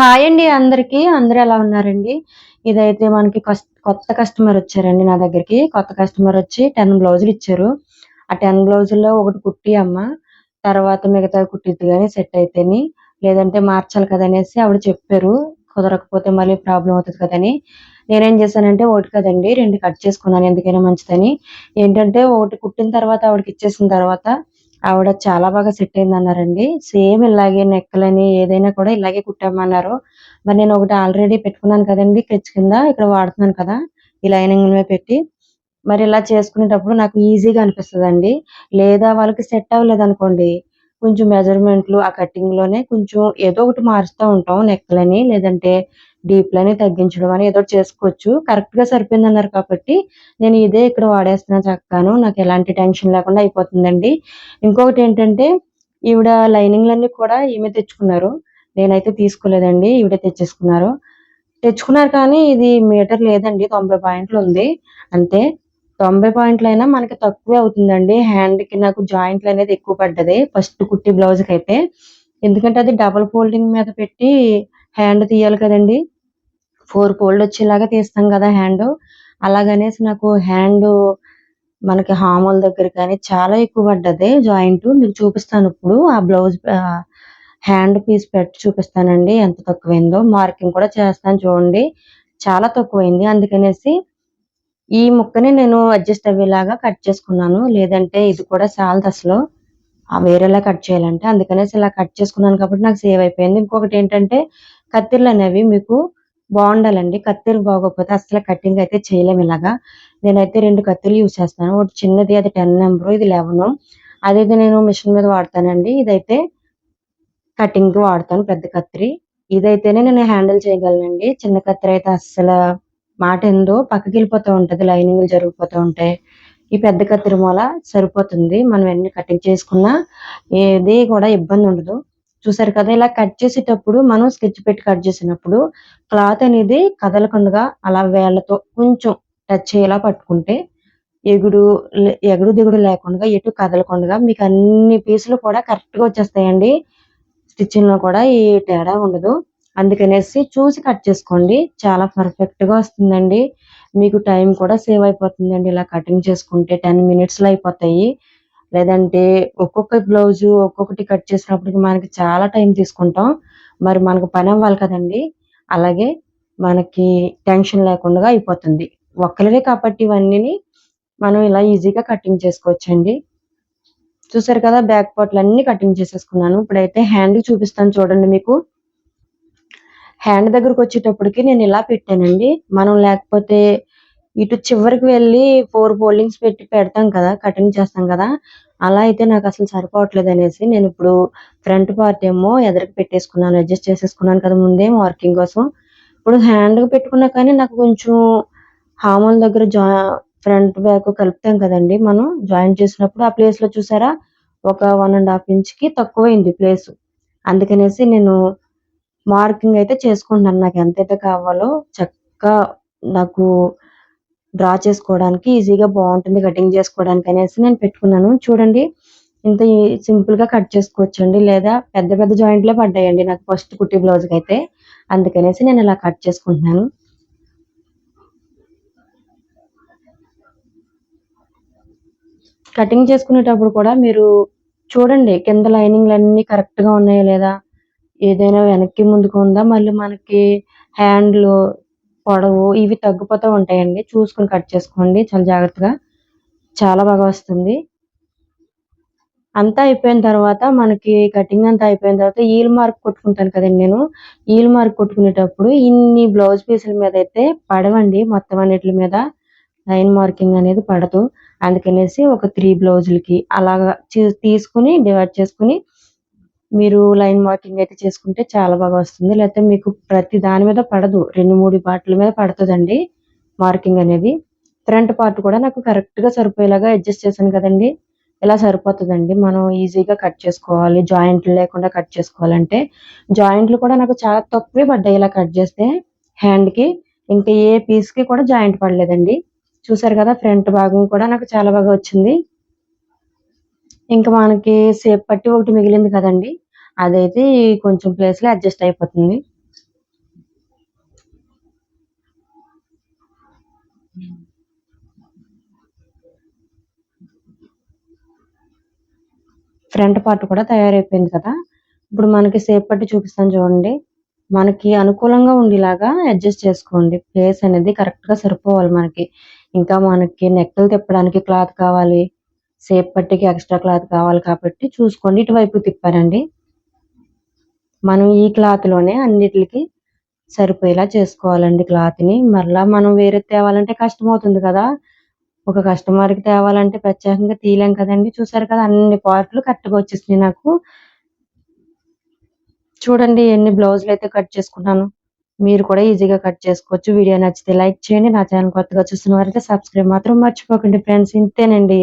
Hi అండి అందరికీ. అందరూ ఎలా ఉన్నారండి? ఇదైతే మనకి కొత్త కస్టమర్ వచ్చారండి నా దగ్గరికి. కొత్త కస్టమర్ వచ్చి టెన్ బ్లౌజులు ఇచ్చారు. ఆ టెన్ బ్లౌజుల్లో ఒకటి కుట్టి అమ్మ తర్వాత మిగతా కుట్టిద్ది కానీ సెట్ అయితేని లేదంటే మార్చాలి కదా ఆవిడ చెప్పారు. కుదరకపోతే మళ్ళీ ప్రాబ్లం అవుతుంది కదని. నేనేం చేశానంటే ఒకటి కదండి రెండు కట్ చేసుకున్నాను ఎందుకైనా మంచిదని. ఏంటంటే ఒకటి కుట్టిన తర్వాత ఆవిడకి ఇచ్చేసిన తర్వాత ఆవిడ చాలా బాగా సెట్ అయింది అన్నారండి సేమ్ ఇలాగే నెక్కలని ఏదైనా కూడా ఇలాగే కుట్టామన్నారు. మరి నేను ఒకటి ఆల్రెడీ పెట్టుకున్నాను కదండి క్రిచ్ కింద ఇక్కడ వాడుతున్నాను కదా ఈ లైనింగ్ మీద పెట్టి. మరి ఇలా చేసుకునేటప్పుడు నాకు ఈజీగా అనిపిస్తుంది లేదా వాళ్ళకి సెట్ అవ్వలేదు అనుకోండి కొంచెం మెజర్మెంట్లు ఆ కటింగ్లోనే కొంచెం ఏదో ఒకటి మారుస్తూ ఉంటాం నెక్లని లేదంటే డీప్లని తగ్గించడం అని ఏదో చేసుకోవచ్చు. కరెక్ట్గా సరిపోయింది అన్నారు కాబట్టి నేను ఇదే ఇక్కడ వాడేస్తున్నా చక్కగాను. నాకు ఎలాంటి టెన్షన్ లేకుండా అయిపోతుందండి. ఇంకొకటి ఏంటంటే ఈవిడ లైనింగ్లన్నీ కూడా ఈమె తెచ్చుకున్నారు. నేనైతే తీసుకోలేదండి. ఈవిడ తెచ్చేసుకున్నారు. తెచ్చుకున్నారు కానీ ఇది మీటర్ లేదండి. తొంభై పాయింట్లు ఉంది. అంతే. తొంభై పాయింట్లు అయినా మనకి తక్కువే అవుతుందండి. హ్యాండ్కి నాకు జాయింట్లు అనేది ఎక్కువ పడ్డది. ఫస్ట్ కుట్టి బ్లౌజ్కి అయితే ఎందుకంటే అది డబుల్ ఫోల్డింగ్ మీద పెట్టి హ్యాండ్ తీయాలి కదండి. ఫోర్ ఫోల్డ్ వచ్చేలాగా తీస్తాం కదా హ్యాండ్. అలాగనేసి నాకు హ్యాండ్ మనకి హాముల దగ్గర కానీ చాలా ఎక్కువ పడ్డది జాయింట్. మీకు చూపిస్తాను ఇప్పుడు. ఆ బ్లౌజ్ హ్యాండ్ పీస్ పెట్టి చూపిస్తానండి ఎంత తక్కువైందో. మార్కింగ్ కూడా చేస్తాను చూడండి. చాలా తక్కువైంది. అందుకనేసి ఈ ముక్కని నేను అడ్జస్ట్ అయ్యేలాగా కట్ చేసుకున్నాను. లేదంటే ఇది కూడా చాలదు అసలు. వేరేలా కట్ చేయాలంటే. అందుకనేసి ఇలా కట్ చేసుకున్నాను కాబట్టి నాకు సేవ్ అయిపోయింది. ఇంకొకటి ఏంటంటే కత్తిర్లు అనేవి మీకు బాగుండాలండి. కత్తిరి బాగోకపోతే అసలు కటింగ్ అయితే చేయలేము ఇలాగా. నేనైతే రెండు కత్తిలు యూజ్ చేస్తాను. ఒకటి చిన్నది అది టెన్ నెంబర్ ఇది లెవెన్ అదైతే నేను మిషన్ మీద వాడతానండి. ఇదైతే కటింగ్కి వాడతాను పెద్ద కత్తిరి. ఇదైతేనే నేను హ్యాండిల్ చేయగలనండి. చిన్న కత్తిరి అయితే అస్సలు మాట ఎందో పక్కకి వెళ్ళిపోతూ ఉంటుంది. లైనింగ్ జరిగిపోతూ ఉంటాయి. ఈ పెద్ద కత్తిరి మూల సరిపోతుంది. మనం ఎన్ని కటింగ్ చేసుకున్నా ఏది కూడా ఇబ్బంది ఉండదు. చూసారు కదా ఇలా కట్ చేసేటప్పుడు మనం స్కెచ్ పెట్టి కట్ చేసినప్పుడు క్లాత్ అనేది కదలకుండా అలా వేళ్ళతో కొంచెం టచ్ అయ్యేలా పట్టుకుంటే ఎగుడు ఎగుడు దిగుడు లేకుండా ఎటు కదలకుండా మీకు అన్ని పీసులు కూడా కరెక్ట్గా వచ్చేస్తాయండి. స్టిచ్చింగ్లో కూడా ఏ తేడా ఉండదు. అందుకనేసి చూసి కట్ చేసుకోండి. చాలా పర్ఫెక్ట్గా వస్తుందండి. మీకు టైం కూడా సేవ్ అయిపోతుందండి ఇలా కటింగ్ చేసుకుంటే. టెన్ మినిట్స్లో అయిపోతాయి. లేదంటే ఒక్కొక్క బ్లౌజు ఒక్కొక్కటి కట్ చేసినప్పటికి మనకి చాలా టైం తీసుకుంటాం. మరి మనకు పని అవ్వాలి కదండి. అలాగే మనకి టెన్షన్ లేకుండా అయిపోతుంది. ఒక్కరివే కాబట్టి ఇవన్నీ మనం ఇలా ఈజీగా కటింగ్ చేసుకోవచ్చండి. చూసారు కదా బ్యాక్ పార్ట్లు అన్ని కటింగ్ చేసేసుకున్నాను. ఇప్పుడైతే హ్యాండ్ చూపిస్తాను చూడండి మీకు. హ్యాండ్ దగ్గరకు వచ్చేటప్పటికి నేను ఇలా పెట్టానండి. మనం లేకపోతే ఇటు చివరికి వెళ్ళి ఫోర్ ఫోల్డింగ్స్ పెట్టి పెడతాం కదా కటింగ్ చేస్తాం కదా అలా అయితే నాకు అసలు సరిపోవట్లేదు అనేసి నేను ఇప్పుడు ఫ్రంట్ పార్ట్ ఏమో ఎదరికి పెట్టేసుకున్నాను అడ్జస్ట్ చేసేసుకున్నాను కదా ముందే మార్కింగ్ కోసం. ఇప్పుడు హ్యాండ్కి పెట్టుకున్నా కానీ నాకు కొంచెం హామల దగ్గర జా ఫ్రంట్ బ్యాక్ కలుపుతాం కదండి మనం జాయిన్ చేసినప్పుడు ఆ ప్లేస్లో చూసారా ఒక వన్ అండ్ హాఫ్ ఇంచ్కి తక్కువైంది ప్లేస్ అందుకనేసి నేను మార్కింగ్ అయితే చేసుకుంటున్నాను. నాకు ఎంతైతే కావాలో చక్కగా నాకు డ్రా చేసుకోవడానికి ఈజీగా బాగుంటుంది కటింగ్ చేసుకోవడానికి అనేసి నేను పెట్టుకున్నాను. చూడండి ఇంత సింపుల్గా కట్ చేసుకోవచ్చండి. లేదా పెద్ద పెద్ద జాయింట్లే పడ్డాయండి నాకు ఫస్ట్ కుట్టి బ్లౌజ్కి అయితే. అందుకనేసి నేను ఇలా కట్ చేసుకుంటున్నాను. కటింగ్ చేసుకునేటప్పుడు కూడా మీరు చూడండి కింద లైనింగ్లు అన్ని కరెక్ట్గా ఉన్నాయా లేదా? ఏదైనా వెనక్కి ముందుకు ఉందా? మళ్ళీ మనకి హ్యాండ్లు పొడవు ఇవి తగ్గిపోతూ ఉంటాయండి. చూసుకుని కట్ చేసుకోండి. చాలా జాగ్రత్తగా. చాలా బాగా వస్తుంది. అంతా అయిపోయిన తర్వాత మనకి కటింగ్ అంతా అయిపోయిన తర్వాత ఈల్ మార్క్ కొట్టుకుంటాను కదండి నేను. ఈల్ మార్క్ కొట్టుకునేటప్పుడు ఇన్ని బ్లౌజ్ పీసుల మీద అయితే పడవండి. మొత్తం అన్నిటి మీద లైన్ మార్కింగ్ అనేది పడదు. అందుకనేసి ఒక త్రీ బ్లౌజులకి అలాగా తీసుకుని డివైడ్ చేసుకుని మీరు లైన్ మార్కింగ్ అయితే చేసుకుంటే చాలా బాగా వస్తుంది. లేకపోతే మీకు ప్రతి దాని మీద పడదు. రెండు మూడు పార్ట్ల మీద పడుతుందండి మార్కింగ్ అనేది. ఫ్రంట్ పార్ట్ కూడా నాకు కరెక్ట్గా సరిపోయేలాగా అడ్జస్ట్ చేశాను కదండి. ఇలా సరిపోతుందండి? మనం ఈజీగా కట్ చేసుకోవాలి. జాయింట్లు లేకుండా కట్ చేసుకోవాలంటే జాయింట్లు కూడా నాకు చాలా తక్కువే పడ్డాయి ఇలా కట్ చేస్తే. హ్యాండ్కి ఇంకా ఏ పీస్కి కూడా జాయింట్ పడలేదండి. చూసారు కదా ఫ్రంట్ భాగం కూడా నాకు చాలా బాగా వచ్చింది. ఇంకా మనకి సేపు పట్టి ఒకటి మిగిలింది కదండి. అదైతే కొంచెం ప్లేస్లో అడ్జస్ట్ అయిపోతుంది. ఫ్రంట్ పార్ట్ కూడా తయారైపోయింది కదా. ఇప్పుడు మనకి సేపు పట్టి చూపిస్తాను చూడండి. మనకి అనుకూలంగా ఉండేలాగా అడ్జస్ట్ చేసుకోండి. ప్లేస్ అనేది కరెక్ట్గా సరిపోవాలి మనకి. ఇంకా మనకి నెక్కలు తిప్పడానికి క్లాత్ కావాలి. సేప్ పట్టికి ఎక్స్ట్రా క్లాత్ కావాలి కాబట్టి చూసుకోండి. ఇటువైపు తిప్పారండి మనం ఈ క్లాత్లోనే అన్నిటికి సరిపోయేలా చేసుకోవాలండి క్లాత్ని. మరలా మనం వేరే తేవాలంటే కష్టం అవుతుంది కదా. ఒక కస్టమర్కి తేవాలంటే ప్రత్యేకంగా తీయలేం కదండి. చూసారు కదా అన్ని పార్ట్లు కరెక్ట్గా వచ్చేసినాయి నాకు. చూడండి ఎన్ని బ్లౌజులు అయితే కట్ చేసుకున్నాను. మీరు కూడా ఈజీగా కట్ చేసుకోవచ్చు. వీడియో నచ్చితే లైక్ చేయండి. నా ఛానల్ కొత్తగా చూస్తున్న వారైతే సబ్స్క్రైబ్ మాత్రం మర్చిపోకండి ఫ్రెండ్స్ ఇంతేనండి.